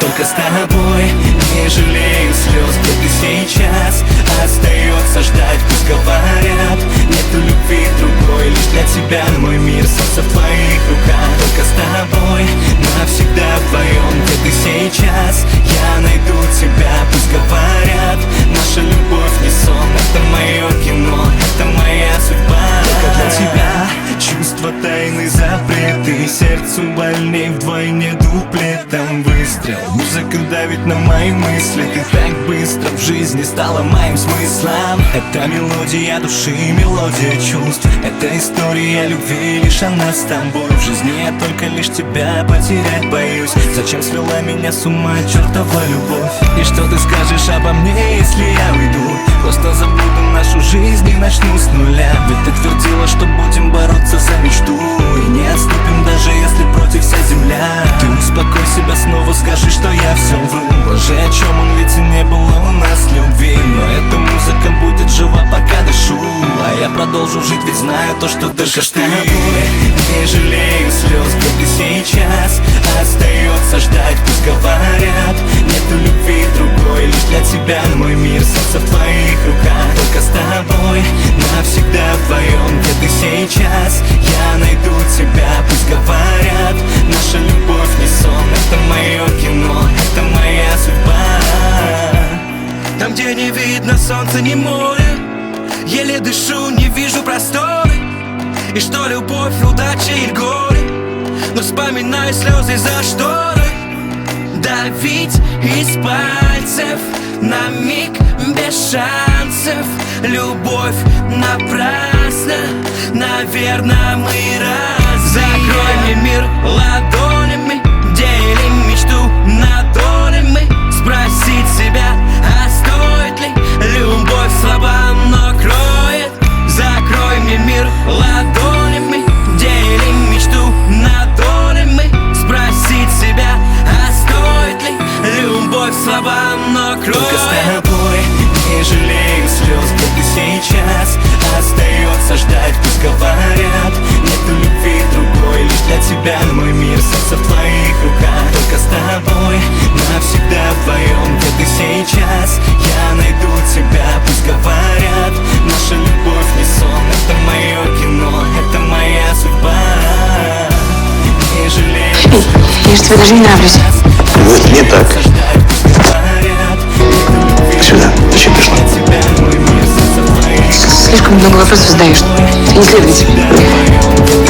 Только с тобой не жалею слез, где сейчас. Остается ждать, пусть говорят Нету любви другой, лишь для тебя мой мир Солнце чувства тайны запреты Сердцу больней вдвойне дуплетом выстрел. Музыка давит на мои мысли Ты так быстро в жизни стала моим смыслом. Это мелодия души, мелодия чувств Это история любви, лишь она с тобой. В жизни я только лишь тебя потерять боюсь. Зачем свела меня с ума чертова любовь? И что ты скажешь обо мне, если я уйду? Просто забуду нашу жизнь и начну с нуля. Ведь то, что дышишь ты. Не жалею слез, где ты сейчас. Остается ждать, пусть говорят. Нету любви другой, лишь для тебя. Мой мир Солнце в твоих руках, только с тобой Навсегда вдвоем, где ты сейчас. Я найду тебя, пусть говорят. Наша любовь не сон, это мое кино Это моя судьба. Там, где не видно солнца, ни моря. Еле дышу, не вижу просторы И что любовь, удача и горе? Но вспоминаю слезы за шторы. Давить из пальцев На миг без шансов. Любовь напрасна Наверное, мы разные Только с тобой не жалею слез, где ты сейчас. Остается ждать, пусть говорят. Нету любви другой, лишь для тебя. Мой мир Солнце в твоих руках, только с тобой Навсегда вдвоем, где ты сейчас. Я найду тебя, пусть говорят. Наша любовь не сон, это мое кино Это моя судьба. Не жалею слез, Я же тебе даже не нравлюсь. Вот не так. Много вопросов задаешь. Ты не следователь.